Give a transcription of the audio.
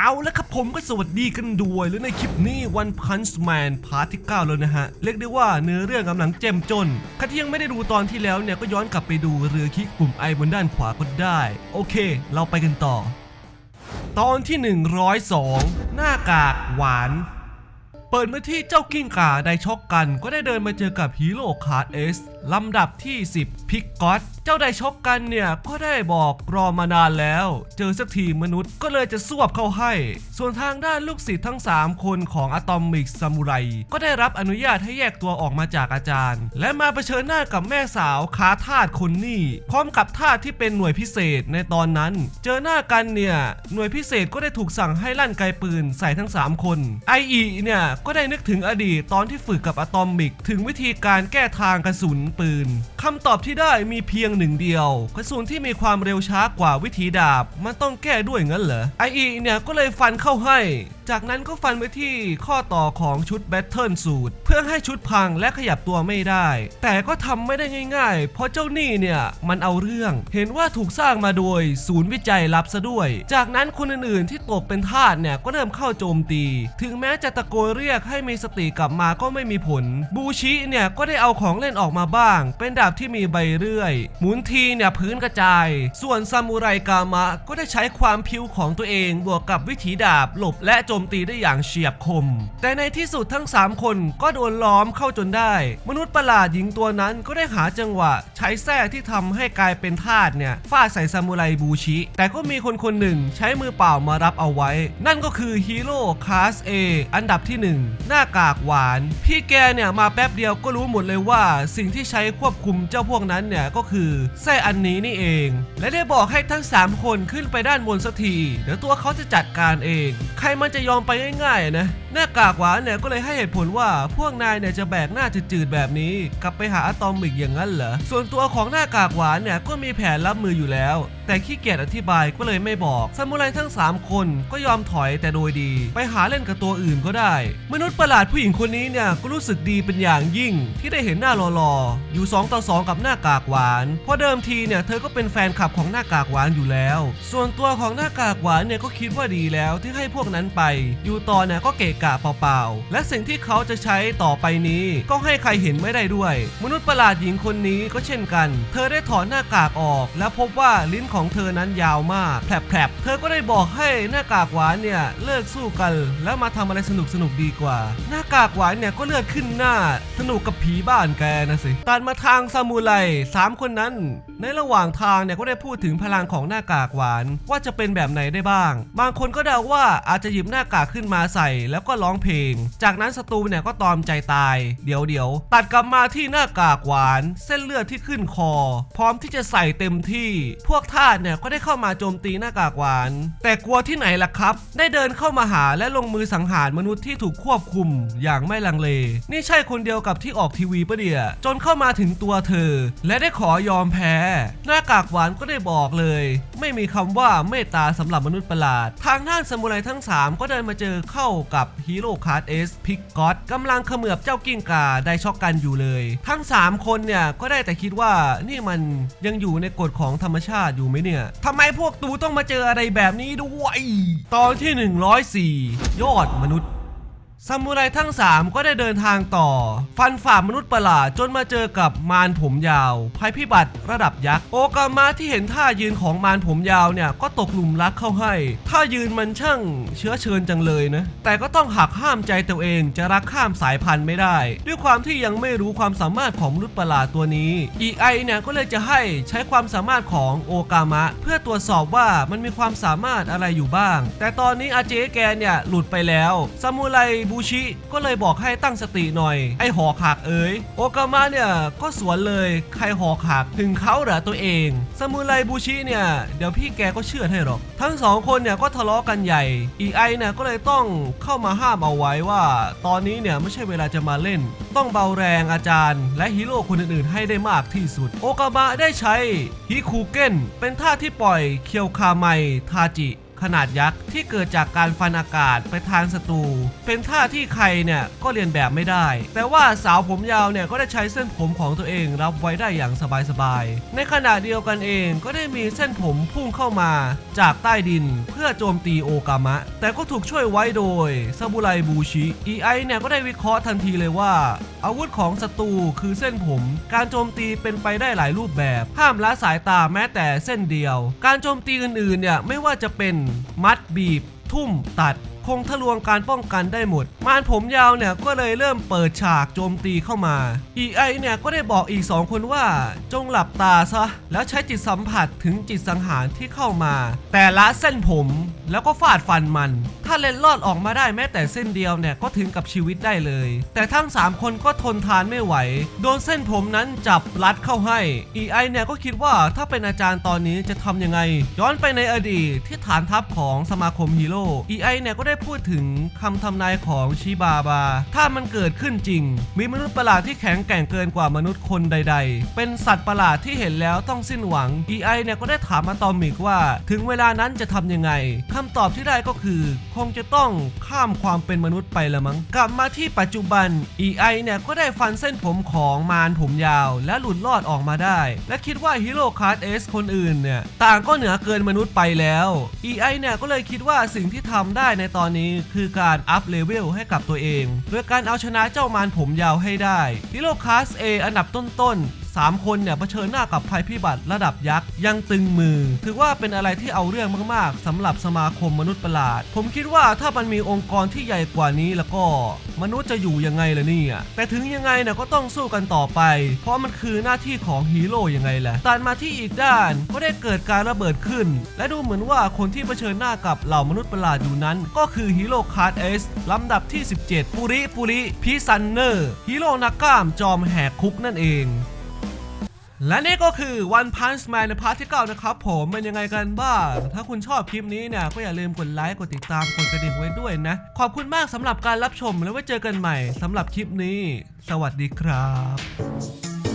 เอาละครับผมก็สวัสดีกันด้วยแล้วในคลิปนี้ One Punch Man พาร์ทที่ 9 แล้วนะฮะ เรียกได้ว่าเนื้อเรื่องกำลังเจ้มจนใครที่ยังไม่ได้ดูตอนที่แล้วเนี่ย ก็ย้อนกลับไปดูเรือคิกปุ่มไอบนด้านขวาก็ได้ โอเค เราไปกันต่อ ตอนที่ 102 หน้ากากหวาน เปิดมาที่เจ้ากิ้งก่าได้ชกกัน ก็ได้เดินมาเจอกับฮีโร่คาร์ดเอสลำดับที่ 10 พิกกอตเจ้าได้ชกกันเนี่ย ก็ได้บอกรอมานานแล้ว เจอสักทีมนุษย์ก็เลยจะสวบเข้าให้ ส่วนทางด้านลูกศิษย์ทั้ง 3 คนของอะตอมิกซามูไรก็ได้รับอนุญาตให้แยกตัวออกมาจากอาจารย์ และมาเผชิญหน้ากับแม่สาวค้าทาสคนนี้พร้อมกับทาสที่เป็นหน่วยพิเศษในตอนนั้น เจอหน้ากันเนี่ยหน่วยพิเศษก็ได้ถูกสั่งให้ลั่นไกปืนใส่ทั้ง 3 คนไออีเนี่ยก็ได้นึกถึงอดีตตอนที่ฝึกกับอะตอมิก ถึงวิธีการแก้ทางกระสุนปืนคำตอบที่ได้มีเพียงหนึ่งเดียว กระสุนที่มีความเร็วช้ากว่าวิธีดาบ มันต้องแก้ด้วยงั้นเหรอไออีเนี่ยก็เลยฟันเข้าให้ จากนั้นก็ฟันไปที่ข้อต่อของชุดแบทเทิลสูตร เพื่อให้ชุดพังและขยับตัวไม่ได้ แต่ก็ทำไม่ได้ง่าย ๆ เพราะเจ้าหนี้เนี่ยมันเอาเรื่อง เห็นว่าถูกสร้างมาโดยศูนย์วิจัยลับซะด้วย จากนั้นคนอื่นๆที่ตกเป็นทาสเนี่ยก็เริ่มเข้าโจมตี ถึงแม้จะตะโกนเรียกให้มีสติกลับมาก็ไม่มีผล บูชิเนี่ยก็ได้เอาของเล่นออกมาบ้าง เป็นดาบที่มีใบเรื่อย หมุนทีเนี่ยพื้นกระจาย ส่วนซามูไรกามะก็ได้ใช้ความพิ้วของตัวเองบวกกับวิถีดาบหลบและโจมตีได้อย่างเฉียบคม แต่ในที่สุดทั้ง 3 คนก็โดนล้อมเข้าจนได้ มนุษย์ประหลาดหญิงตัวนั้นก็ได้หาจังหวะ ใช้แส้ที่ทำให้กลายเป็นทาสเนี่ยฟาดใส่ซามูไรบูชิ แต่ก็มีคนคนหนึ่งใช้มือเปล่ามารับเอาไว้ นั่นก็คือฮีโร่คลาส A อันดับที่ 1 หน้ากากหวาน พี่แกเนี่ยมาแป๊บเดียวก็รู้หมดเลยว่า สิ่งที่ใช้ควบคุมเจ้าพวกนั้นเนี่ยก็คือแส้อันนี้นี่เอง และได้บอกให้ทั้ง 3 คนขึ้นไปด้านบนสักทีเดี๋ยวตัวเขาจะจัดการเอง ใครมันจะยอมไปง่ายๆนะหน้ากากหวานเนี่ยก็เลยให้เหตุผลว่าพวกนายเนี่ยจะแบกหน้าจืดๆแบบนี้ กลับไปหาอะตอมิกอย่างนั้นเหรอ ส่วนตัวของหน้ากากหวานเนี่ยก็มีแผนรับมืออยู่แล้ว แต่ขี้เกียจอธิบายก็เลยไม่บอกซามูไรทั้ง 3 คนก็ยอมถอยแต่โดยดี ไปหาเล่นกับตัวอื่นก็ได้ มนุษย์ประหลาดผู้หญิงคนนี้เนี่ยก็รู้สึกดีเป็นอย่างยิ่ง ที่ได้เห็นหน้าหล่อๆอยู่2ต่อ2 กับหน้ากากหวานเพราะเดิมทีเนี่ยเธอก็เป็นแฟนคลับของหน้ากากหวานอยู่แล้ว ส่วนตัวของหน้ากากหวานเนี่ยก็คิดว่าดีแล้วที่ให้พวกนั้นไป อยู่ต่อเนี่ยก็เกะกะเปล่าๆ และสิ่งที่เขาจะใช้ต่อไปนี้ ก็ให้ใครเห็นไม่ได้ด้วย มนุษย์ประหลาดหญิงคนนี้ก็เช่นกัน เธอได้ถอนหน้ากากออก และพบว่าลิ้นของเธอนั้นยาวมากแผลบๆ เธอก็ได้บอกให้หน้ากากหวานเนี่ยเลิกสู้กัน แล้วมาทำอะไรสนุกสนุกๆดีกว่า หน้ากากหวานเนี่ยก็เลือดขึ้นหน้า สนุกกับผีบ้านแกนะสิตัดมาทางซามูไรสามคนนั้น ในระหว่างทางเนี่ยก็ได้พูดถึงพลังของหน้ากากหวาน ว่าจะเป็นแบบไหนได้บ้าง บางคนก็เดาว่าอาจจะหยิบหน้ากากขึ้นมาใส่แล้วก็ร้องเพลง จากนั้นศัตรูเนี่ยก็ตอมใจตาย เดี๋ยวเดี๋ยวตัดกลับมาที่หน้ากากหวาน เส้นเลือดที่ขึ้นคอ พร้อมที่จะใส่เต็มที่ พวกทาสเนี่ยก็ได้เข้ามาโจมตีหน้ากากหวาน แต่กลัวที่ไหนล่ะครับ ได้เดินเข้ามาหาและลงมือสังหารมนุษย์ที่ถูกควบคุมอย่างไม่ลังเล นี่ใช่คนเดียวกับที่ออกทีวีปะเดียจนเข้ามาถึงตัวเธอ และได้ขอยอมแพ้ หน้ากากหวานก็ได้บอกเลย ไม่มีคำว่าเมตตาสำหรับมนุษย์ประหลาด ทางด้านสมุไรทั้ง 3 ก็เดินมาเจอเข้ากับ ฮีโร่คาร์ดเอสพิกกอตกำลังเขมือบเจ้ากิ้งก่าไดช็อกกันอยู่เลย ทั้ง 3 คนเนี่ย ก็ได้แต่คิดว่านี่มันยังอยู่ในกฎของธรรมชาติอยู่ไหมเนี่ยทำไมพวกตูต้องมาเจออะไรแบบนี้ด้วย ตอนที่ 104 ยอดมนุษย์ ซามูไรทั้ง 3 ก็ได้เดินทางต่อ ฟันฝ่ามนุษย์ประหลาดจนมาเจอกับมารผมยาว ภัยพิบัติระดับยักษ์ โอกามะที่เห็นท่ายืนของมารผมยาวเนี่ย ก็ตกหลุมรักเข้าให้ ท่ายืนมันช่างเชื้อเชิญจังเลยนะ แต่ก็ต้องหักห้ามใจตัวเองจะรักข้ามสายพันธุ์ไม่ได้ ด้วยความที่ยังไม่รู้ความสามารถของมนุษย์ประหลาดตัวนี้อีไอเนี่ยก็เลยจะให้ใช้ความสามารถของโอกามะ เพื่อตรวจสอบว่ามันมีความสามารถอะไรอยู่บ้าง แต่ตอนนี้อาเจแกเนี่ยหลุดไปแล้วซามูไรบูชิ ก็เลยบอกให้ตั้งสติหน่อย ไอหอขากเอ๋ยโอกามะเนี่ยก็สวนเลยใครหอขากถึงเขาเหรอตัวเองซามูไรบูชิเนี่ยเดี๋ยวพี่แกก็เชื่อให้หรอก ทั้งสองคนเนี่ยก็ทะเลาะกันใหญ่ อีไอเนี่ยก็เลยต้องเข้ามาห้ามเอาไว้ว่า ตอนนี้เนี่ยไม่ใช่เวลาจะมาเล่น ต้องเบาแรงอาจารย์ และฮีโร่คนอื่นๆให้ได้มากที่สุด โอกามะได้ใช้ฮิคูเก้นเป็นท่าที่ปล่อยเคียวคาไมทาจิ ขนาดยักษ์ที่เกิดจากการฟันอากาศไปทางศัตรู เป็นท่าที่ใครเนี่ยก็เรียนแบบไม่ได้ แต่ว่าสาวผมยาวเนี่ยก็ได้ใช้เส้นผมของตัวเองรับไว้ได้อย่างสบายๆ ในขณะเดียวกันเองก็ได้มีเส้นผมพุ่งเข้ามาจากใต้ดินเพื่อโจมตีโอกามะ แต่ก็ถูกช่วยไว้โดยซาบุไรบูชิ EI เนี่ยก็ได้วิเคราะห์ทันทีเลยว่า อาวุธของศัตรูคือเส้นผม การโจมตีเป็นไปได้หลายรูปแบบ ห้ามละสายตาแม้แต่เส้นเดียว การโจมตีอื่นๆเนี่ยไม่ว่าจะเป็นมัดบีบ ทุ่มตัด คงทะลวงการป้องกันได้หมด มารผมยาวเนี่ยก็เลยเริ่มเปิดฉากโจมตีเข้ามาเอไอเนี่ยก็ได้บอกอีก2คนว่า จงหลับตาซะ แล้วใช้จิตสัมผัสถึงจิตสังหารที่เข้ามา แต่ละเส้นผม แล้วก็ฟาดฟันมัน ถ้าเล็นลอดออกมาได้แม้แต่เส้นเดียวเนี่ยก็ถึงกับชีวิตได้เลย แต่ทั้ง 3 คนก็ทนทานไม่ไหว โดนเส้นผมนั้นจับรัดเข้าให้ EI เนี่ยก็คิดว่าถ้าเป็นอาจารย์ตอนนี้จะทำยังไง ย้อนไปในอดีตที่ฐานทัพของสมาคมฮีโร่ EI เนี่ยก็ได้พูดถึงคำทำนายของชิบาบา ถ้ามันเกิดขึ้นจริง มีมนุษย์ประหลาดที่แข็งแกร่งเกินกว่ามนุษย์คนใด ๆ เป็นสัตว์ประหลาดที่เห็นแล้วต้องสิ้นหวัง EI เนี่ยก็ได้ถามอะตอมิกว่า ถึงเวลานั้นจะทำยังไงคำตอบที่ได้ก็คือ คงจะต้องข้ามความเป็นมนุษย์ไปละมั้ง กลับมาที่ปัจจุบัน EI เนี่ยก็ได้ฟันเส้นผมของมารผมยาว และหลุดรอดออกมาได้ และคิดว่าฮีโร่คาร์ดเอสคนอื่นเนี่ยต่างก็เหนือเกินมนุษย์ไปแล้ว EI เนี่ยก็เลยคิดว่าสิ่งที่ทำได้ในตอนนี้คือการอัพเลเวลให้กับตัวเองโดยการเอาชนะเจ้ามารผมยาวให้ได้ฮีโร่คลาส A อันดับต้นๆ 3 คนเนี่ยเผชิญหน้ากับภัยพิบัติระดับยักษ์ยังตึงมือ ถือว่าเป็นอะไรที่เอาเรื่องมากๆสำหรับสมาคมมนุษย์ประหลาด ผมคิดว่าถ้ามันมีองค์กรที่ใหญ่กว่านี้แล้วก็ มนุษย์จะอยู่ยังไงล่ะเนี่ยแต่ถึงยังไงเนี่ยก็ต้องสู้กันต่อไป เพราะมันคือหน้าที่ของฮีโร่ยังไงแหละตัดมาที่อีกด้านก็ได้เกิดการระเบิดขึ้น และดูเหมือนว่าคนที่เผชิญหน้ากับเหล่ามนุษย์ประหลาดอยู่นั้น ก็คือฮีโร่คาร์ดเอสลำดับที่ 17 ปุริปุริพิซันเนอร์ฮีโร่นักกล้ามจอมแหกคุกนั่นเอง และนี่ก็คือ One Punch Man ในพาร์ทที่9นะครับผมเป็นยังไงกันบ้าง ถ้าคุณชอบคลิปนี้เนี่ยก็อย่าลืมกดไลค์ กดติดตาม กดกระดิ่งไว้ด้วยนะ ขอบคุณมากสำหรับการรับชมแล้วไว้เจอกันใหม่สำหรับคลิปนี้ สวัสดีครับ